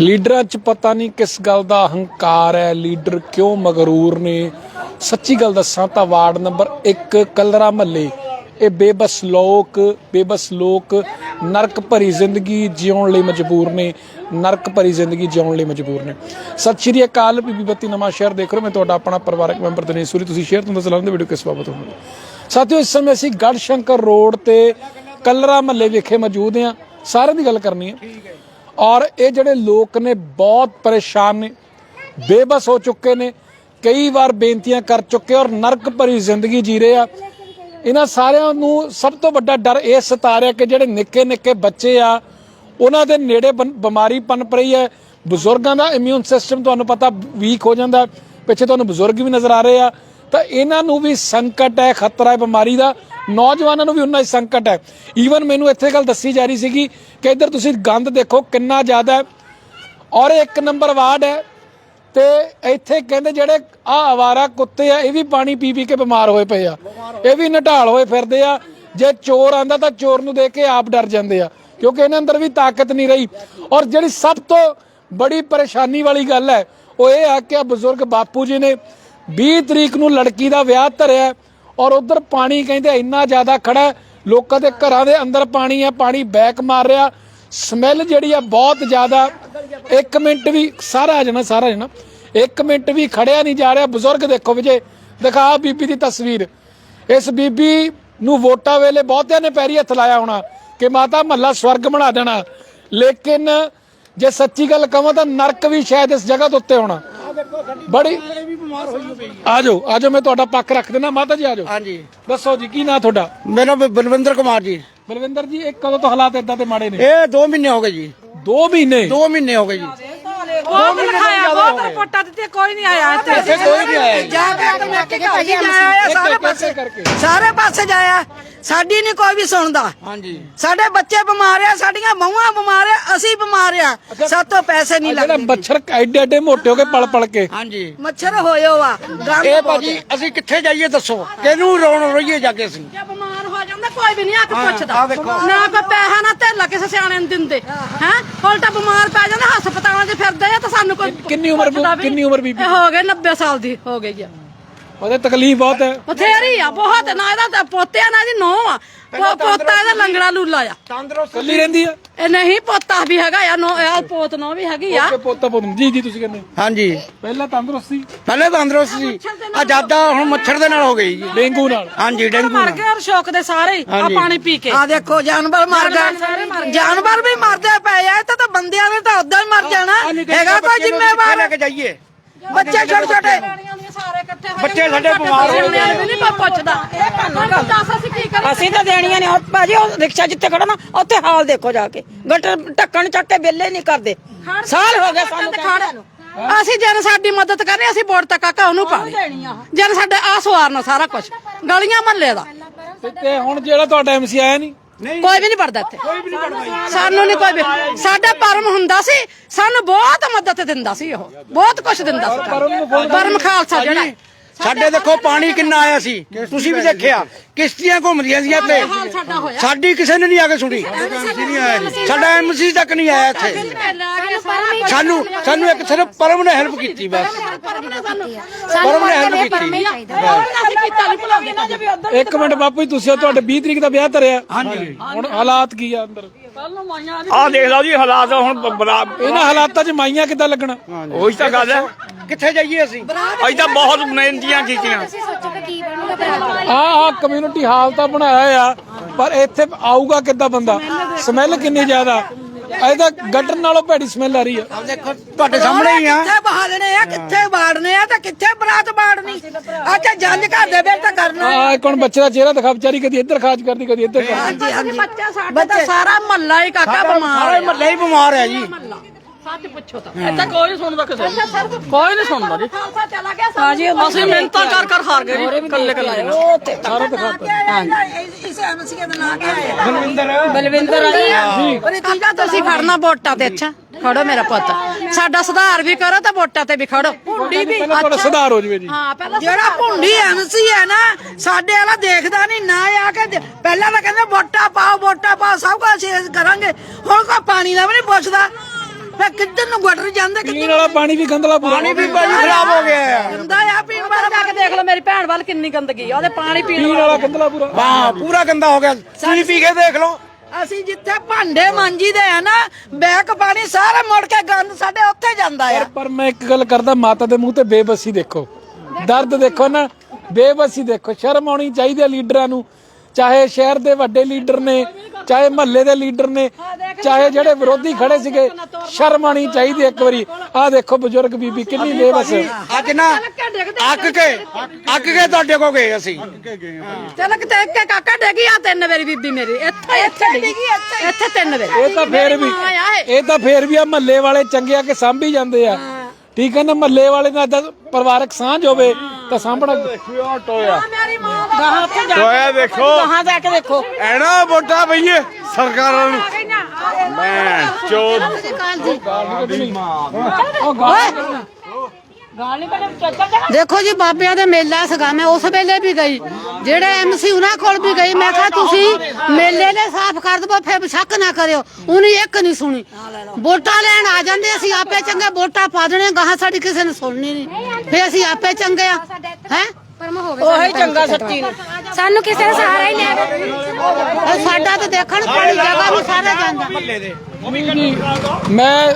ਲੀਡਰਾਂ 'ਚ ਪਤਾ ਨਹੀਂ ਕਿਸ ਗੱਲ ਦਾ ਹੰਕਾਰ ਹੈ, ਲੀਡਰ ਕਿਉਂ ਮਗਰੂਰ ਨੇ? ਸੱਚੀ ਗੱਲ ਦੱਸਾਂ ਤਾਂ ਵਾਰਡ ਨੰਬਰ 1 ਕਲਰਾ ਮਹੱਲੇ ਇਹ ਬੇਬਸ ਲੋਕ ਬੇਬਸ ਲੋਕ ਨਰਕ ਭਰੀ ਜ਼ਿੰਦਗੀ ਜਿਉਣ ਲਈ ਮਜਬੂਰ ਨੇ, ਨਰਕ ਭਰੀ ਜ਼ਿੰਦਗੀ ਜਿਉਣ ਲਈ ਮਜਬੂਰ ਨੇ। ਸਤਿ ਸ਼੍ਰੀ ਅਕਾਲ, ਬੀਬੀ ਬੱਤੀ ਨਵਾਂ ਸ਼ਹਿਰ ਦੇਖ ਰਹੇ ਮੈਂ ਤੁਹਾਡਾ ਆਪਣਾ ਪਰਿਵਾਰਕ ਮੈਂਬਰ ਦਿਨੇਸ਼ ਸੂਰੀ। ਤੁਸੀਂ ਸ਼ੇਅਰ ਤੋਂ ਦੱਸਲਾਂ ਦੇ ਵੀਡੀਓ ਕਿਸ ਬਾਬਤ ਹੋਣੀ ਸਾਥੀਓ, ਇਸ ਸਮੇਂ ਅਸੀਂ ਗੜ੍ਹ ਸ਼ੰਕਰ ਰੋਡ ਤੇ ਕਲਰਾ ਮਹੱਲੇ ਵਿਖੇ ਮੌਜੂਦ ਹਾਂ। ਸਾਰਿਆਂ ਦੀ ਗੱਲ ਕਰਨੀ ਹੈ। ਔਰ ਇਹ ਜਿਹੜੇ ਲੋਕ ਨੇ ਬਹੁਤ ਪਰੇਸ਼ਾਨ ਨੇ, ਬੇਬਸ ਹੋ ਚੁੱਕੇ ਨੇ, ਕਈ ਵਾਰ ਬੇਨਤੀਆਂ ਕਰ ਚੁੱਕੇ ਔਰ ਨਰਕ ਭਰੀ ਜ਼ਿੰਦਗੀ ਜੀ ਰਹੇ ਆ। ਇਹਨਾਂ ਸਾਰਿਆਂ ਨੂੰ ਸਭ ਤੋਂ ਵੱਡਾ ਡਰ ਇਹ ਸਤਾ ਰਿਹਾ ਕਿ ਜਿਹੜੇ ਨਿੱਕੇ ਨਿੱਕੇ ਬੱਚੇ ਆ, ਉਹਨਾਂ ਦੇ ਨੇੜੇ ਬਿਮਾਰੀ ਪਨਪ ਰਹੀ ਹੈ। ਬਜ਼ੁਰਗਾਂ ਦਾ ਇਮਿਊਨ ਸਿਸਟਮ ਤੁਹਾਨੂੰ ਪਤਾ ਵੀਕ ਹੋ ਜਾਂਦਾ। ਪਿੱਛੇ ਤੁਹਾਨੂੰ ਬਜ਼ੁਰਗ ਵੀ ਨਜ਼ਰ ਆ ਰਹੇ ਆ। ਤਾਂ ਇਹਨਾਂ ਨੂੰ ਵੀ ਸੰਕਟ ਹੈ, ਖਤਰਾ ਹੈ ਬਿਮਾਰੀ ਦਾ। ਨੌਜਵਾਨਾਂ ਨੂੰ ਵੀ ਉਨਾ ਹੀ ਸੰਕਟ ਹੈ। ਈਵਨ ਮੈਨੂੰ ਇੱਥੇ ਗੱਲ ਦੱਸੀ ਜਾ ਰਹੀ ਸੀਗੀ ਕਿ ਇੱਧਰ ਤੁਸੀਂ ਗੰਦ ਦੇਖੋ, ਕਿੰਨਾ ਜ਼ਿਆਦਾ ਹੈ। ਔਰ ਇਹ ਇੱਕ ਨੰਬਰ ਵਾਰਡ ਹੈ ਤੇ ਇੱਥੇ ਕਹਿੰਦੇ ਜਿਹੜੇ ਆ ਆਵਾਰਾ ਕੁੱਤੇ ਆ, ਇਹ ਵੀ ਪਾਣੀ ਪੀ ਪੀ ਕੇ ਬਿਮਾਰ ਹੋਏ ਪਏ ਆ। ਇਹ ਵੀ ਨਟਾਲ ਹੋਏ ਫਿਰਦੇ ਆ। ਜੇ ਚੋਰ ਆਂਦਾ ਤਾਂ ਚੋਰ ਨੂੰ ਦੇਖ ਕੇ ਆਪ ਡਰ ਜਾਂਦੇ ਆ, ਕਿਉਂਕਿ ਇਹਨਾਂ ਅੰਦਰ ਵੀ ਤਾਕਤ ਨਹੀਂ ਰਹੀ। ਔਰ ਜਿਹੜੀ ਸਭ ਤੋਂ ਬੜੀ ਪਰੇਸ਼ਾਨੀ ਵਾਲੀ ਗੱਲ ਹੈ, ਉਹ ਇਹ ਆ ਕਿ ਬਜ਼ੁਰਗ ਬਾਪੂ ਜੀ ਨੇ 20 ਤਰੀਕ ਨੂੰ ਲੜਕੀ ਦਾ ਵਿਆਹ ਧਰਿਆ ਔਰ ਉਧਰ ਪਾਣੀ ਕਹਿੰਦੇ ਇੰਨਾ ਜ਼ਿਆਦਾ ਖੜਾ ਲੋਕਾਂ ਦੇ ਘਰਾਂ ਦੇ ਅੰਦਰ ਪਾਣੀ ਹੈ, ਪਾਣੀ ਬੈਕ ਮਾਰ ਰਿਹਾ ਸਮੈਲ ਜਿਹੜੀ ਆ ਬਹੁਤ ਜ਼ਿਆਦਾ। ਇੱਕ ਮਿੰਟ ਵੀ ਸਾਰਾ ਆ ਜਾਣਾ, ਸਾਰਾ ਆ ਜਾਣਾ, ਇੱਕ ਮਿੰਟ ਵੀ ਖੜਿਆ ਨਹੀਂ ਜਾ ਰਿਹਾ। ਬਜ਼ੁਰਗ ਦੇਖੋ ਵਿਜੇ, ਦਿਖਾ ਬੀਬੀ ਦੀ ਤਸਵੀਰ। ਇਸ ਬੀਬੀ ਨੂੰ ਵੋਟਾਂ ਵੇਲੇ ਬਹੁਤਿਆਂ ਨੇ ਪੈਰੀ ਹੱਥ ਲਾਇਆ ਹੋਣਾ ਕਿ ਮਾਤਾ ਮਹੱਲਾ ਸਵਰਗ ਬਣਾ ਦੇਣਾ। ਲੇਕਿਨ ਜੇ ਸੱਚੀ ਗੱਲ ਕਹਾਂ ਤਾਂ ਨਰਕ ਵੀ ਸ਼ਾਇਦ ਇਸ ਜਗ੍ਹਾ ਦੇ ਉੱਤੇ ਹੋਣਾ। ਬੜੀ ਆ। ਜਾਓ ਆ ਜਾਓ ਮੈਂ ਤੁਹਾਡਾ ਪੱਖ ਰੱਖ ਦੇਣਾ ਮਾਤਾ ਜੀ ਆ ਜਾਓ। ਹਾਂਜੀ। ਦੱਸੋ ਜੀ ਕੀ ਨਾਂ ਤੁਹਾਡਾ? ਮੇਰਾ ਬਲਵਿੰਦਰ ਕੁਮਾਰ ਜੀ। ਬਲਵਿੰਦਰ ਜੀ ਇਹ ਕਦੋਂ ਤੋਂ ਹਾਲਾਤ ਇਦਾਂ ਦੇ ਮਾੜੇ ਨੇ? ਇਹ 2 ਮਹੀਨੇ ਹੋ ਗਏ ਜੀ। 2 ਮਹੀਨੇ? 2 ਮਹੀਨੇ ਹੋ ਗਏ ਜੀ। ਬਹੁਤ ਲਿਖਾਇਆ ਬਹੁਤ ਰਿਪੋਰਟਾਂ ਦਿੱਤੀਆਂ ਕੋਈ ਨਹੀਂ ਆਇਆ ਇੱਥੇ। ਇੱਥੇ ਕੋਈ ਨਹੀਂ ਆਇਆ। ਜੀ ਕੇ ਕਮੇਟੀ ਘਰ ਜੀ ਜਾਇਆ ਸਾਰੇ ਪਾਸੇ ਕਰਕੇ। ਸਾਰੇ ਪਾਸੇ ਜਾਇਆ। ਸਾਡੀ ਨਹੀਂ ਕੋਈ ਵੀ ਸੁਣਦਾ। ਹਾਂਜੀ। ਸਾਡੇ ਬੱਚੇ ਬਿਮਾਰ ਆ ਸਾਡੀਆਂ ਬਹੂਆਂ ਬਿਮਾਰ ਆ ਅਸੀਂ ਬਿਮਾਰ ਆ। ਸਾਤੋਂ ਪੈਸੇ ਨਹੀਂ ਜਿਹੜਾ ਲੱਗਦੇ। ਮੱਛਰ ਐਡੇ ਐਡੇ ਮੋਟੇ ਹੋ ਕੇ ਪਲ ਪਲ ਕੇ। ਹਾਂਜੀ। ਮੱਛਰ ਹੋਇਓ ਆ ਗੰਦ ਇਹ ਭਾਜੀ ਅਸੀਂ ਕਿੱਥੇ ਜਾਈਏ ਦੱਸੋ? ਕਿਹਨੂੰ ਰੋਣ ਰੋਈਏ ਜਾ ਕੇ ਅਸੀਂ? ਜੇ ਬਿਮਾਰ ਹੋ ਜਾਂਦਾ ਕੋਈ ਵੀ ਨਹੀਂ ਆ ਕੇ ਪੁੱਛਦਾ। ਨਾ ਕੋਈ ਪੈਸਾ ਨਾ ਧੇਲਾ ਕਿਸੇ ਸਿਆਣੇ ਨੂੰ ਦਿੰਦੇ। ਹੈ? ਉਲਟਾ ਬਿਮਾਰ ਪੈ ਜਾਂਦਾ ਹਸਪਤਾਲਾਂ 'ਚ ਫਿਰਦੇ ਆ ਤਾਂ ਸਾਨੂੰ ਕੋਈ ਕਿੰਨੀ ਉਮਰ ਕਿੰਨੀ ਬੀਬੀ? ਹੋ ਗਏ 90 ਸਾਲ ਦੀ ਹੋ ਗਈ ਆ। ਉਹਦੇ ਤਕਲੀਫ ਬਹੁਤ ਹੈ। ਬਥੇਰੀ ਆ ਬਹੁਤ ਨਾ ਇਹਦਾ ਤਾਂ ਪੋਤਿਆ ਨਾ ਇਹਦੀ ਨੋ ਆ। ਪੋ- ਪੋਤਾ ਇਹਦਾ ਲੰਗੜਾ ਲੂਲਾ ਆ। ਤੰਦਰੁਸਤ ਕੱਲੀ ਰਹਿੰਦੀ ਆ। ਇਹ ਨਹੀਂ ਪੋਤਾ ਵੀ ਹੈਗਾ ਆ ਨੋ ਇਹ ਪੋਤ ਨੋ ਵੀ ਹੈਗੀ ਆ। ਕਿ ਪੋਤਾ ਪੁੱਤ ਜੀ ਜੀ ਤੁਸੀਂ ਕਹਿੰਦੇ ਹਾਂਜੀ। ਪਹਿਲਾਂ ਤੰਦਰੁਸਤ ਸੀ। ਪਹਿਲੇ ਤੰਦਰੁਸਤ ਸੀ। ਆ ਜ਼ਿਆਦਾ ਹੁਣ ਮੱਛਰ ਦੇ ਨਾਲ ਹੋ ਗਈ ਜੀ। ਡੇਂਗੂ ਨਾਲ। ਹਾਂਜੀ ਡੇਂਗੂ ਮਰ ਨਾਲ। ਗਏ ਔਰ ਸ਼ੌਕ ਦੇ ਸਾਰੇ ਹੀ ਆ ਹਾਂਜੀ। ਪਾਣੀ ਪੀ ਕੇ। ਆ ਦੇਖੋ ਜਾਨਵਰ ਮਰ ਗਏ। ਜਾਨਵਰ ਵੀ ਮਰਦੇ ਪਏ ਆ। ਇਹ ਤਾਂ ਤਾਂ ਬੰਦਿਆਂ ਨੇ ਤਾਂ ਉਦਾਂ ਹੀ ਮਰ ਜਾਣਾ। ਹੈਗਾ ਕੋਈ ਜ਼ਿੰਮੇਵਾਰ? ਲੈ ਕੇ ਜਾਈਏ। ਬੱਚੇ ਛੋਟੇ ਛੋਟੇ। ਬੱਚੇ ਸਾਡੇ ਬਿਮਾਰ ਹੋ ਵੀ ਨਹੀਂ ਪੁੱਛਦਾ। ਇਹ ਦੱਸ ਅਸੀਂ ਕੀ ਕਰੀਏ ਅਸੀਂ ਤਾਂ ਦੇਣੀਆਂ ਨੇ। ਉਹ ਭਾਜੀ ਉਹ ਰਿਕਸ਼ਾ ਜਿੱਥੇ ਖੜਾ ਨਾ ਉੱਥੇ ਹਾਲ ਦੇਖੋ ਜਾ ਕੇ। ਗਟਰ ਢੱਕਣ ਚੱਕ ਕੇ ਬਿੱਲੇ ਨਹੀਂ ਕਰਦੇ। ਸਾਲ ਹੋ ਗਏ ਸਾਨੂੰ ਖੜੇ ਨੂੰ। ਅਸੀਂ ਜਨ ਸਾਡੀ ਮਦਦ ਕਰੇ ਅਸੀਂ ਵੋਟ ਤੱਕ ਕਾਕਾ ਉਹਨੂੰ ਪਾ ਜਨ ਸਾਡੇ ਆ ਸਵਾਰਨਾ ਸਾਰਾ ਕੁਝ ਗਲੀਆਂ ਮਹੱਲੇ ਦਾ। ਤੇ- ਤੇ ਹੁਣ ਜਿਹੜਾ ਤੁਹਾਡਾ ਐਮਸੀ ਆਇਆ ਨਹੀਂ? ਕੋਈ ਵੀ ਨਹੀਂ ਪੜਦਾ ਇੱਥੇ। ਸਾਨੂੰ ਨਹੀਂ ਕੋਈ ਵੀ ਸਾਡਾ ਪਰਮ ਹੁੰਦਾ ਸੀ ਸਾਨੂੰ ਬਹੁਤ ਮਦਦ ਦਿੰਦਾ ਸੀ ਉਹ। ਬਹੁਤ ਕੁਝ ਦਿੰਦਾ ਸੀ। ਪਰਮ ਖਾਲਸਾ ਜਿਹੜਾ ਸਾਡੇ ਦੇਖੋ ਪਾਣੀ ਕਿੰਨਾ ਆਇਆ ਸੀ। ਤੁਸੀਂ ਵੀ ਦੇਖਿਆ ਕਿਸ਼ਤੀਆਂ ਘੁੰਮਦੀਆਂ ਸੀ ਇੱਥੇ। ਸਾਡਾ ਕਿਸੇ ਨੇ ਨਹੀਂ ਆ ਕੇ ਸੁਣੀ। ਸਾਡਾ ਐਮਸੀ ਤੱਕ ਨਹੀਂ ਆਇਆ ਇੱਥੇ। ਸਾਨੂੰ ਸਾਨੂੰ ਇੱਕ ਸਿਰਫ ਪਰਮ ਨੇ ਹੈਲਪ ਕੀਤੀ ਬਸ। ਪਰਮ ਨੇ ਹੈਲਪ ਕੀਤੀ। ਇੱਕ ਮਿੰਟ ਬਾਪੂ ਜੀ ਤੁਸੀਂ ਤੁਹਾਡੇ 20 ਤਰੀਕ ਦਾ ਵਿਆਹ ਧਰਿਆ। ਹਾਂਜੀ। ਹੁਣ ਹਾਲਾਤ ਕੀ ਆ ਅੰਦਰ? ਆ ਦੇਖ ਲਓ ਜੀ ਹਾਲਾਤ ਹੁਣ ਇਹਨਾਂ ਹਾਲਾਤਾਂ 'ਚ ਮਾਈਆਂ ਕਿੱਦਾਂ ਲੱਗਣਾ? ਉਹੀ ਤਾਂ ਗੱਲ ਹੈ। ਕਿੱਥੇ ਜਾਈਏ ਅਸੀਂ? ਅਸੀਂ ਤਾਂ ਬਹੁਤ ਮਿਹਨਤੀਆਂ ਕੀਤੀਆਂ। ਆ ਆ ਕਮਿਊਨਿਟੀ ਹਾਲ ਤਾਂ ਬਣਾਇਆ ਆ ਪਰ ਇੱਥੇ ਆਊਗਾ ਕਿੱਦਾਂ ਬੰਦਾ? ਸਮੈਲ ਕਿੰਨੀ ਜ਼ਿਆਦਾ? ਇਹਦਾ ਗਟਰ ਨਾਲੋਂ ਭੈੜੀ ਸਮੈਲ ਆ ਰਹੀ ਆ। ਦੇਖੋ ਤੁਹਾਡੇ ਸਾਹਮਣੇ ਹੀ ਆ। ਕਿੱਥੇ ਬਹਾਲਣੇ ਆ ਕਿੱਥੇ ਬਾੜਨੇ ਆ ਤੇ ਕਿੱਥੇ ਬਰਾਤ ਬਾੜਨੀ? ਅੱਛਾ ਜੰਜ ਘਰ ਦੇ ਵਿੱਚ ਤਾਂ ਕਰਨਾ ਆ ਇੱਕ ਹੁਣ ਬੱਚੇ ਦਾ ਚਿਹਰਾ ਦਿਖਾ ਵਿਚਾਰੀ ਕਦੀ ਇੱਧਰ ਖਾਜ ਕਰਦੀ ਕਦੀ ਇੱਧਰ ਖਾਜ ਹਾਂਜੀ ਹਾਂਜੀ। ਬੱਚਾ ਸਾਡਾ ਤਾਂ ਸਾਰਾ ਮਹੱਲਾ ਹੀ ਕਾਕਾ ਬਿਮਾਰ ਸਾਰੇ ਮਹੱਲੇ ਹੀ ਬਿਮਾਰ ਹੈ ਜੀ। ਸੱਚ ਪੁੱਛੋ ਤਾਂ। ਇੱਥੇ ਕੋਈ ਨਹੀਂ ਸੁਣਦਾ ਕਿਸੇ ਨੂੰ। ਕੋਈ ਨਹੀਂ ਸੁਣਦਾ ਜੀ। ਖਾਲਸਾ ਚਲਾ ਗਿਆ ਭਾਜੀ ਉਹ ਅਸੀਂ ਮਿਹਨਤਾਂ ਕਰ ਕਰ ਹਾਰ ਗਏ ਜੀ ਕੱਲੇ ਕੱਲੇ ਉਹ ਤੇ ਸਾਰਾ ਦਿਖਾਤਾ ਇਸ ਐਮਸੀਏ ਦਾ ਨਾਂ ਕੀ ਹੈ। ਬਲਵਿੰਦਰ। ਬਲਵਿੰਦਰ ਆਈ ਕਾਕਾ ਤੁਸੀਂ ਖੜਨਾ ਵੋਟਾਂ ਤੇ ਅੱਛਾ। ਖੜੋ ਮੇਰਾ ਪੁੱਤ। ਸਾਡਾ ਸੁਧਾਰ ਵੀ ਕਰੋ ਤੇ ਵੋਟਾਂ ਤੇ ਵੀ ਖੜੋ। ਭੁੰਡੀ ਵੀ ਸੁਧਾਰ ਹੋ ਜਵੇ ਜੀ। ਹਾਂ ਪਹਿਲਾਂ ਜਿਹੜਾ ਭੁੰਡੀ ਐਮਸੀ ਹੈ ਨਾ ਸਾਡੇ ਵਾਲਾ ਦੇਖਦਾ ਨਹੀਂ ਨਾ ਆ ਕੇ ਦੇ- ਪਹਿਲਾਂ ਤਾਂ ਕਹਿੰਦੇ ਵੋਟਾਂ ਪਾਓ ਵੋਟਾਂ ਪਾਓ ਸਭ ਕੁਝ ਕਰਾਂਗੇ। ਹੁਣ ਕੋਈ ਪਾਣੀ ਦਾ ਵੀ ਨਹੀਂ ਪੁੱਛਦਾ। ਫੇ ਕਿੱਧਰ ਨੂੰ ਗੁੱਟਰ ਜਾਂਦੇ ਪੀਣ ਵਾਲਾ ਪਾਣੀ ਵੀ ਗੰਦਲਾ ਪੂਰਾ ਪਾਣੀ ਵੀ ਭਾਜੀ ਖਰਾਬ ਹੋ ਗਿਆ। ਗੰਦਾ ਆ ਪੀਣ ਵਾਲਾ ਜਾ ਕੇ ਦੇਖ ਲਓ ਮੇਰੀ ਭੈਣ ਵੱਲ ਕਿੰਨੀ ਗੰਦਗੀ ਆ ਉਹਦੇ ਪਾਣੀ ਪੀਣ ਪੀਣ ਵਾਲਾ। ਗੰਦਲਾ ਪੂਰਾ। ਹਾਂ ਪੂਰਾ ਗੰਦਾ ਹੋ ਗਿਆ। ਤੁਸੀਂ ਪੀ ਕੇ ਦੇਖ ਲਓ। ਅਸੀਂ ਜਿੱਥੇ ਭਾਂਡੇ ਮਾਂਜੀਦੇ ਆ ਨਾ ਬੈਕ ਪਾਣੀ ਸਾਰਾ ਮੁੜ ਕੇ ਗੰਦ ਸਾਡੇ ਉੱਥੇ ਜਾਂਦਾ ਆ। ਪਰ ਮੈਂ ਇੱਕ ਗੱਲ ਕਰਦਾ ਮਾਤਾ ਦੇ ਮੂੰਹ ਤੇ ਬੇਬਸੀ ਦੇਖੋ। ਦਰਦ ਦੇਖੋ ਨਾ ਬੇਬਸੀ ਦੇਖੋ। ਸ਼ਰਮ ਆਉਣੀ ਚਾਹੀਦੀ ਹੈ ਲੀਡਰਾਂ ਨੂੰ। ਚਾਹੇ ਸ਼ਹਿਰ ਦੇ ਵੱਡੇ ਲੀਡਰ ਨੇ ਚਾਹੇ ਮਹੱਲੇ ਦੇ ਲੀਡਰ ਨੇ ਚਾਹੇ ਜਿਹੜੇ ਵਿਰੋਧੀ ਖੜੇ ਸੀਗੇ ਸ਼ਰਮ ਆਉਣੀ ਚਾਹੀਦੀ ਇੱਕ ਵਾਰੀ। ਆਹ ਦੇਖੋ ਬਜ਼ੁਰਗ ਬੀਬੀ ਕਿੰਨੀ ਬੇਬਸ ਹੈ। ਅੱਜ ਨਾ ਅੱਕ ਕੇ ਅੱਕ ਕੇ ਤੁਹਾਡੇ ਕੋ ਗਏ ਅਸੀਂ। ਚੱਲ ਕਿਤੇ ਇੱਕ ਇੱਕ ਕਾਕਾ ਡੇਗੀ ਆ ਤਿੰਨ ਵਾਰੀ ਬੀਬੀ ਮੇਰੀ। ਇੱਥੇ ਇੱਥੇ ਡਿੱਗੀ। ਇੱਥੇ। ਤਿੰਨ ਵਾਰੀ। ਇਹ ਤਾਂ ਫੇਰ ਵੀ ਇਹ ਤਾਂ ਫੇਰ ਵੀ ਆ ਮਹੱਲੇ ਵਾਲੇ ਚੰਗੇ ਆ ਕਿ ਸਾਂਭੀ ਜਾਂਦੇ ਆ। ਠੀਕ ਹੈ ਨਾ ਮਹੱਲੇ ਵਾਲੇ ਨਾਲ ਤਾਂ ਪਰਿਵਾਰਕ ਸਾਂਝ ਹੋਵੇ ਤਾਂ ਸਾਂਭਣਾ ਮੇਰੀ ਮਾਂ ਦਾ ਗਾਹਾਂ ਉੱਥੇ ਜਾ ਟੋਇਆ ਦੇਖੋ। ਗਾਹਾਂ ਜਾ ਕੇ ਦੇਖੋ। ਐਨਾ ਵੋਟਾਂ ਪਈਏ ਸਰਕਾਰਾਂ ਨੂੰ। ਮੈਂ ਚੋਦ ਦੇਖੋ ਜੀ ਬਾਬਿਆਂ ਦੇ ਮੇਲਾ ਸੀਗਾ ਮੈਂ ਉਸ ਵੇਲੇ ਵੀ ਗਈ। ਜਿਹੜੇ ਐਮਸੀ ਉਹਨਾਂ ਕੋਲ ਵੀ ਗਈ ਮੈਂ ਕਿਹਾ ਤੁਸੀਂ ਮੇਲੇ ਨੇ ਸਾਫ਼ ਕਰ ਦਵੋ ਫਿਰ ਸ਼ੱਕ ਨਾ ਕਰਿਓ। ਉਹਨੇ ਇੱਕ ਨਹੀਂ ਸੁਣੀ। ਵੋਟਾਂ ਲੈਣ ਆ ਜਾਂਦੇ ਅਸੀਂ ਆਪੇ ਚੰਗੇ ਵੋਟਾਂ ਪਾ ਦੇਣੇ ਗਾਹਾਂ ਸਾਡੀ ਕਿਸੇ ਨੇ ਸੁਣਨੀ ਨਹੀਂ ਫਿਰ ਅਸੀਂ ਆਪੇ ਚੰਗੇ ਆ। ਹੈ? ਉਹੀ ਚੰਗਾ ਸੱਚੀ ਨੇ। ਸਾਨੂੰ ਕਿਸੇ ਦਾ ਸਹਾਰਾ ਹੀ ਨਹੀਂ ਸਾਡਾ ਤਾਂ ਦੇਖਣ ਪਾਣੀ ਜਗ੍ਹਾ ਵੀ ਸਾਰਾ ਜਾਂਦਾ। ਮੈਂ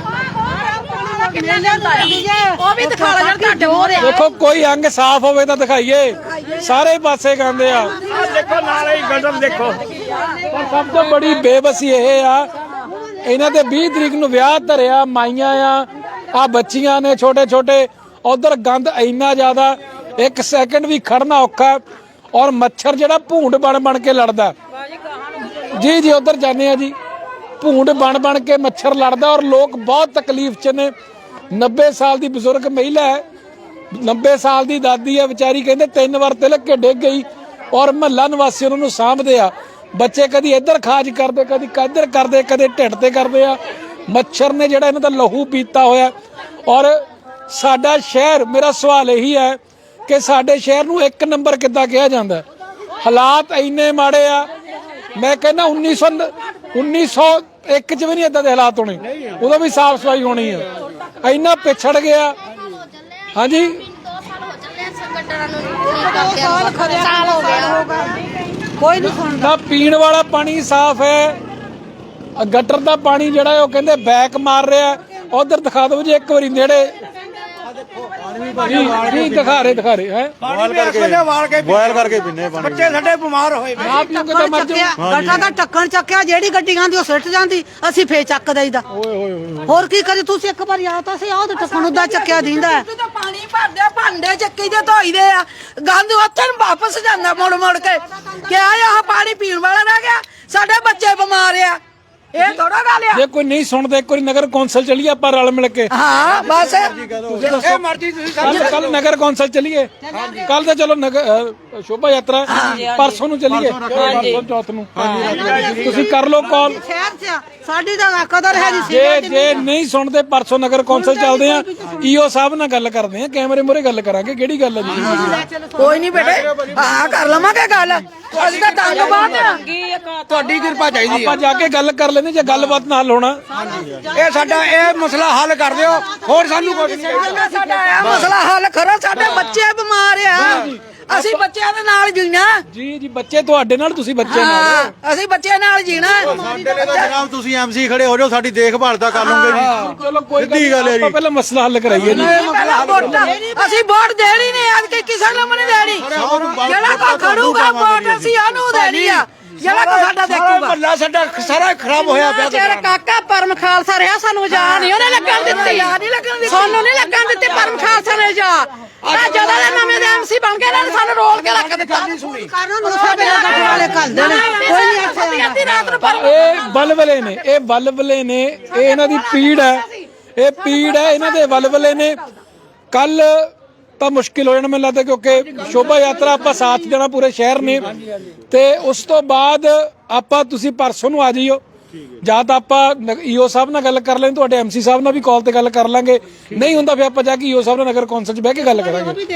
ਉਹ ਵੀ ਦਿਖਾ ਲੈ ਜਿਹੜਾ ਤੁਹਾਡੇ ਮੋਰੇ ਦੇਖੋ ਕੋਈ ਅੰਗ ਸਾਫ਼ ਹੋਵੇ ਤਾਂ ਦਿਖਾਈਏ। ਸਾਰੇ ਪਾਸੇ ਗਾਉਂਦੇ ਆ। ਦੇਖੋ ਨਾਲੇ ਹੀ ਗਟਰ ਦੇਖੋ। ਪਰ ਸਭ ਤੋਂ ਬੜੀ ਬੇਬਸੀ ਇਹ ਆ ਇਹਨਾਂ ਦੇ 20 ਤਰੀਕ ਨੂੰ ਵਿਆਹ ਧਰਿਆ ਮਾਈਆਂ ਆ ਆ ਬੱਚੀਆਂ ਨੇ ਛੋਟੇ ਛੋਟੇ। ਉਧਰ ਗੰਦ ਇੰਨਾ ਜ਼ਿਆਦਾ ਇੱਕ ਸੈਕਿੰਡ ਵੀ ਖੜਨਾ ਔਖਾ। ਔਰ ਮੱਛਰ ਜਿਹੜਾ ਭੂੰਡ ਬਣ ਬਣ ਕੇ ਲੜਦਾ। ਜੀ ਜੀ ਉਧਰ ਜਾਂਦੇ ਆ ਜੀ। ਭੂੰਡ ਬਣ ਬਣ ਕੇ ਮੱਛਰ ਲੜਦਾ ਔਰ ਲੋਕ ਬਹੁਤ ਤਕਲੀਫ 'ਚ ਨੇ। 90 ਸਾਲ ਦੀ ਬਜ਼ੁਰਗ ਮਹਿਲਾ ਹੈ। 90 ਸਾਲ ਦੀ ਦਾਦੀ ਹੈ। ਵਿਚਾਰੀ ਕਹਿੰਦੇ ਤਿੰਨ ਵਾਰ ਤਿਲਕ ਕੇ ਡਿੱਗ ਗਈ ਔਰ ਮਹੱਲਾ ਨਿਵਾਸੀ ਉਹਨਾਂ ਨੂੰ ਸਾਂਭਦੇ ਆ। ਬੱਚੇ ਕਦੀ ਇੱਧਰ ਖਾਜ ਕਰਦੇ, ਕਦੀ ਕੱਧਰ ਕਰਦੇ, ਕਦੇ ਢਿੱਡ ਤੇ ਕਰਦੇ ਆ। ਮੱਛਰ ਨੇ ਜਿਹੜਾ ਇਹਨਾਂ ਦਾ ਲਹੂ ਪੀਤਾ ਹੋਇਆ। ਔਰ ਸਾਡਾ ਸ਼ਹਿਰ, ਮੇਰਾ ਸਵਾਲ ਇਹੀ ਹੈ ਕਿ ਸਾਡੇ ਸ਼ਹਿਰ ਨੂੰ ਇੱਕ ਨੰਬਰ ਕਿੱਦਾਂ ਕਿਹਾ ਜਾਂਦਾ ਹਾਲਾਤ ਇੰਨੇ ਮਾੜੇ ਆ ਮੈਂ ਕਹਿੰਦਾ 1900 1901 ਚ ਵੀ ਨਹੀਂ ਇਦਾਂ ਦੇ ਹਾਲਾਤ ਹੋਣੇ। ਉਦੋਂ ਵੀ ਸਾਫ਼ ਸਫ਼ਾਈ ਹੋਣੀ ਆ। ਇੰਨਾ ਪਿਛੜ ਗਿਆ। ਹਾਂਜੀ? ਕੋਈ ਨਹੀਂ ਸੁਣਦਾ। ਨਾ ਪੀਣ ਵਾਲਾ ਪਾਣੀ ਸਾਫ਼ ਹੈ। ਗਟਰ ਦਾ ਪਾਣੀ ਜਿਹੜਾ ਉਹ ਕਹਿੰਦੇ ਬੈਕ ਮਾਰ ਰਿਹਾ। ਉਧਰ ਦਿਖਾ ਦਿਓ ਜੀ ਇੱਕ ਵਾਰੀ ਨੇੜੇ। ਜੀ ਜੀ ਦਿਖਾ ਰਹੇ ਦਿਖਾ ਰਹੇ ਹੈ? ਬੋਇਲ ਕਰਕੇ ਵਾਲ ਕੇ ਬੋਇਲ ਕਰਕੇ ਪੀਨੇ ਪਾਣੀ। ਬੱਚੇ ਸਾਡੇ ਬਿਮਾਰ ਹੋਏ ਪਏ। ਨਾ ਪੀਓਗੇ ਤਾਂ ਮਰ ਜਾਓ। ਗੱਟਾ ਦਾ ਟੱਕਣ ਚੱਕਿਆ ਜਿਹੜੀ ਗੱਡੀਆਂ ਦੀ ਉਹ ਸਿੱਟ ਜਾਂਦੀ ਅਸੀਂ ਫੇਰ ਚੱਕ ਦਈਦਾ। ਹੋਰ ਕੀ ਕਰੀ ਤੁਸੀਂ ਇੱਕ ਵਾਰੀ ਆਓ ਤਾਂ ਅਸੀਂ ਆਓ ਤੇ ਟੱਕਣ ਉਦਾਂ ਚੱਕਿਆ ਦਿੰਦਾ। ਹੈ। ਤੂੰ ਤਾਂ ਪਾਣੀ ਭਰਦੇ ਭਾਂਡੇ ਚੱਕੀ ਦੇ ਧੋਈਦੇ ਆ। ਗੰਦ ਉੱਥੇ ਨੂੰ ਵਾਪਸ ਜਾਂਦਾ ਮੁੜ ਮੁੜ ਕੇ। ਕਿ ਆ ਆਹ ਪਾਣੀ ਪੀਣ ਵਾਲਾ ਰਹਿ ਗਿਆ ਸਾਡੇ ਬੱਚੇ ਬਿਮਾਰ ਆ। ਇਹ ਥੋੜਾ ਗੱਲ ਆ। ਜੇ ਕੋਈ ਨਹੀਂ ਸੁਣਦਾ ਇੱਕ ਵਾਰੀ ਨਗਰ ਕੌਂਸਲ ਚਲੀਏ ਆਪਾਂ ਰਲ ਮਿਲ ਕੇ। ਹਾਂ ਬਸ। ਜਿੱਥੇ ਮਰਜ਼ੀ ਤੁਸੀਂ ਕੱਲ ਕੱਲ ਨਗਰ ਕੌਂਸਲ ਚਲੀਏ। ਕੱਲ ਤਾਂ ਚਲੋ ਨਗਰ ਸ਼ੋਭਾ ਯਾਤਰਾ। ਪਰਸੋਂ ਨੂੰ ਚਲੀਏ। ਪਰਸੋਂ ਚੌਥ ਨੂੰ। ਤੁਸੀਂ ਕਰ ਲਓ ਕਾਲ ਸ਼ਹਿਰ 'ਚ ਸਾਡੀ ਤਾਂ ਕਦਰ ਹੈ ਨਹੀਂ ਜੇ ਜੇ ਨਹੀਂ ਸੁਣਦੇ ਪਰਸੋਂ ਨਗਰ ਕੌਂਸਲ ਚੱਲਦੇ ਆ। ਈਓ ਸਾਹਿਬ ਨਾਲ ਗੱਲ ਕਰਦੇ ਆ ਕੈਮਰੇ ਮੂਹਰੇ ਗੱਲ ਕਰਾਂਗੇ ਕਿਹੜੀ ਗੱਲ ਹੈ ਜੀ ਕੋਈ ਨਹੀਂ ਬੇਟੇ ਹਾਂ ਕਰ ਲਵਾਂਗੇ ਗੱਲ। ਅਸੀਂ ਤਾਂ ਤੰਗ ਬਾਤ ਆ। ਤੁਹਾਡੀ ਕਿਰਪਾ ਚਾਹੀਦੀ ਆਪਾਂ ਜਾ ਕੇ ਗੱਲ ਕਰ ਲੈਂਦੇ ਜੇ ਗੱਲਬਾਤ ਨਾਲ ਹੋਣਾ। ਇਹ ਸਾਡਾ ਇਹ ਮਸਲਾ ਹੱਲ ਕਰ ਦਿਓ। ਹੋਰ ਸਾਨੂੰ ਕੁਝ ਨਹੀਂ ਸਾਡਾ ਇਹ ਮਸਲਾ ਹੱਲ ਕਰੋ ਸਾਡੇ ਬੱਚੇ ਬਿਮਾਰ ਆ। ਅਸੀਂ ਬੱਚਿਆਂ ਦੇ ਨਾਲ ਜੀਣਾ। ਜੀ ਜੀ ਬੱਚੇ ਤੁਹਾਡੇ ਨਾਲ ਤੁਸੀਂ ਬੱਚੇ ਨਾਲ। ਹਾਂ ਅਸੀਂ ਬੱਚਿਆਂ ਨਾਲ ਜੀਣਾ। ਸਾਡੇ ਲਈ ਤਾਂ ਜਨਾਬ ਤੁਸੀਂ ਐਮਸੀ ਖੜੇ ਹੋ ਜਾਓ ਸਾਡੀ ਦੇਖਭਾਲ ਤਾਂ ਕਰ ਲਓਗੇ ਜੀ। ਚਲੋ ਕੋਈ ਸਿੱਧੀ ਗੱਲ ਹੈ ਜੀ। ਆਪਾਂ ਪਹਿਲਾਂ ਮਸਲਾ ਹੱਲ ਕਰਾਈਏ ਜੀ। ਪਹਿਲਾਂ ਵੋਟਾਂ ਅਸੀਂ ਵੋਟ ਦੇਣੀ ਨਹੀਂ ਅੱਜ ਕਿਸੇ ਨੂੰ ਵੀ ਨਹੀਂ ਦੇਣੀ। ਜਿਹੜਾ ਕੋ ਖੜੂਗਾ ਵੋਟ ਅਸੀਂ ਉਹਨੂੰ ਦੇਣੀ ਆ। ਜਿਹੜਾ ਕੋ ਸਾਡਾ ਦੇਖੂਗਾ। ਮੱਲਾ ਸਾਡਾ ਸਾਰਾ ਖਰਾਬ ਹੋਇਆ ਪਿਆ ਤੇਰਾ ਕਾਕਾ ਪਰਮ ਖਾਲਸਾ ਰਿਹਾ ਸਾਨੂੰ ਜਾ ਨਹੀਂ ਉਹਨੇ ਲੱਗਣ ਦਿੱਤੀ। ਸਾਨੂੰ ਨਹੀਂ ਲੱਗਣ ਦਿੱਤੀ ਪਰਮ ਖਾਲਸਾ ਨੇ ਜਾ ਆ ਜਦੋਂ ਦੇ ਨਵੇਂ ਦੇ ਐਮਸੀ ਬਣ ਗਏ ਇਹਨਾਂ ਨੇ ਸਾਨੂੰ ਰੋਲ ਕੇ ਰੱਖ ਦਿੱਤਾ। ਕਾਰਨ ਨੂੰ ਸਾਡੇ ਗੱਟੇ ਵਾਲੇ ਕਰਦੇ ਨੇ। ਕੋਈ ਨਹੀਂ ਇੱਥੇ ਆਉਂਦਾ। ਅੱਧੀ ਰਾਤ ਨੂੰ ਪਰਮ ਇਹ ਬਲਬਲੇ ਨੇ ਇਹ ਬਲਬਲੇ ਨੇ ਇਹ ਇਹਨਾਂ ਦੀ ਪੀੜ ਹੈ। ਇਹ ਪੀੜ ਹੈ ਇਹਨਾਂ ਦੇ ਬਲਬਲੇ ਨੇ। ਕੱਲ ਤਾਂ ਮੁਸ਼ਕਿਲ ਹੋ ਜਾਣਾ ਮੈਨੂੰ ਲੱਗਦਾ ਕਿਉਂਕਿ ਸ਼ੋਭਾ ਯਾਤਰਾ ਆਪਾਂ ਸਾਥ ਦੇਣਾ ਪੂਰੇ ਸ਼ਹਿਰ ਨੇ। ਤੇ ਉਸ ਤੋਂ ਬਾਅਦ ਆਪਾਂ ਤੁਸੀਂ ਪਰਸੋਂ ਨੂੰ ਆ ਜਾਈਓ। ਜਾਂ ਤਾਂ ਆਪਾਂ ਈਓ ਸਾਹਿਬ ਨਾਲ ਗੱਲ ਕਰ ਲੈਣ ਤੁਹਾਡੇ ਐਮਸੀ ਸਾਹਿਬ ਨਾਲ ਵੀ ਕਾਲ ਤੇ ਗੱਲ ਕਰ ਲਾਂਗੇ। ਨਹੀਂ ਹੁੰਦਾ ਫਿਰ ਆਪਾਂ ਜਾ ਕੇ ਈਓ ਸਾਹਿਬ ਨਾਲ ਨਗਰ ਕੌਂਸਲ 'ਚ ਬਹਿ ਕੇ ਗੱਲ ਕਰਾਂਗੇ।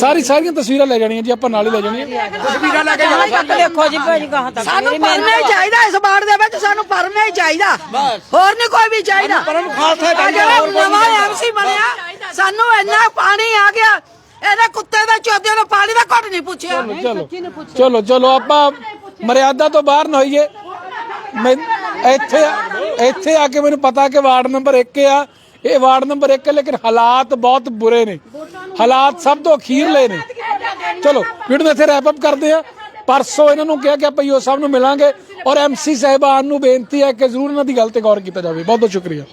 ਸਾਰੀ ਸਾਰੀਆਂ ਤਸਵੀਰਾਂ ਲੈ ਜਾਣੀਆਂ ਜੀ ਆਪਾਂ ਨਾਲ ਹੀ ਲੈ ਜਾਣੀਆਂ। ਤਸਵੀਰਾਂ ਲੈ ਕੇ ਤੱਕ ਦੇਖੋ ਜੀ ਭਾਜੀ ਗਾਹਾਂ ਤੱਕ। ਸਾਨੂੰ ਪਰਮੇ ਹੀ ਚਾਹੀਦਾ ਇਸ ਬਾੜ ਦੇ ਵਿੱਚ ਸਾਨੂੰ ਪਰਮੇ ਹੀ ਚਾਹੀਦਾ। ਹੋਰ ਨਹੀਂ ਕੋਈ ਵੀ ਚਾਹੀਦਾ। ਪਰਮ ਖਾਲਸਾ ਜਿਹੜਾ ਹੋਰ ਕੋਈ ਨਵਾਂ ਨਹੀਂ ਐਮਸੀ ਬਣਿਆ ਸਾਨੂੰ ਇੰਨਾ ਪਾਣੀ ਆ ਗਿਆ ਇਹਦੇ ਕੁੱਤੇ ਦਾ ਚੋਦੇ ਨੂੰ ਪਾਣੀ ਦਾ ਘੁੱਟ ਨਹੀਂ ਪੁੱਛਿਆ। ਚਲੋ ਚਲੋ। ਚਲੋ ਆਪਾਂ ਮਰਿਆਦਾ ਤੋਂ ਬਾਹਰ ਨਾ ਹੋਈਏ। ਮੈਂ ਇੱਥੇ ਇੱਥੇ ਆ ਕੇ ਮੈਨੂੰ ਪਤਾ ਕਿ ਵਾਰਡ ਨੰਬਰ 1 ਆ। ਇਹ ਵਾਰਡ ਨੰਬਰ 1 ਹੈ ਲੇਕਿਨ ਹਾਲਾਤ ਬਹੁਤ ਬੁਰੇ ਨੇ। ਹਾਲਾਤ ਸਭ ਤੋਂ ਅਖੀਰਲੇ ਨੇ। ਚਲੋ ਵੀਡੀਓ ਨੂੰ ਇੱਥੇ ਰੈਪ ਅਪ ਕਰਦੇ ਆ। ਪਰਸੋਂ ਇਹਨਾਂ ਨੂੰ ਕਿਹਾ ਕਿ ਆਪਾਂ ਈਓ ਸਾਹਿਬ ਨੂੰ ਮਿਲਾਂਗੇ। ਔਰ ਐਮਸੀ ਸਾਹਿਬਾਨ ਨੂੰ ਬੇਨਤੀ ਹੈ ਕਿ ਜ਼ਰੂਰ ਇਹਨਾਂ ਦੀ ਗੱਲ ਤੇ ਗੌਰ ਕੀਤਾ ਜਾਵੇ। ਬਹੁਤ ਬਹੁਤ ਸ਼ੁਕਰੀਆ।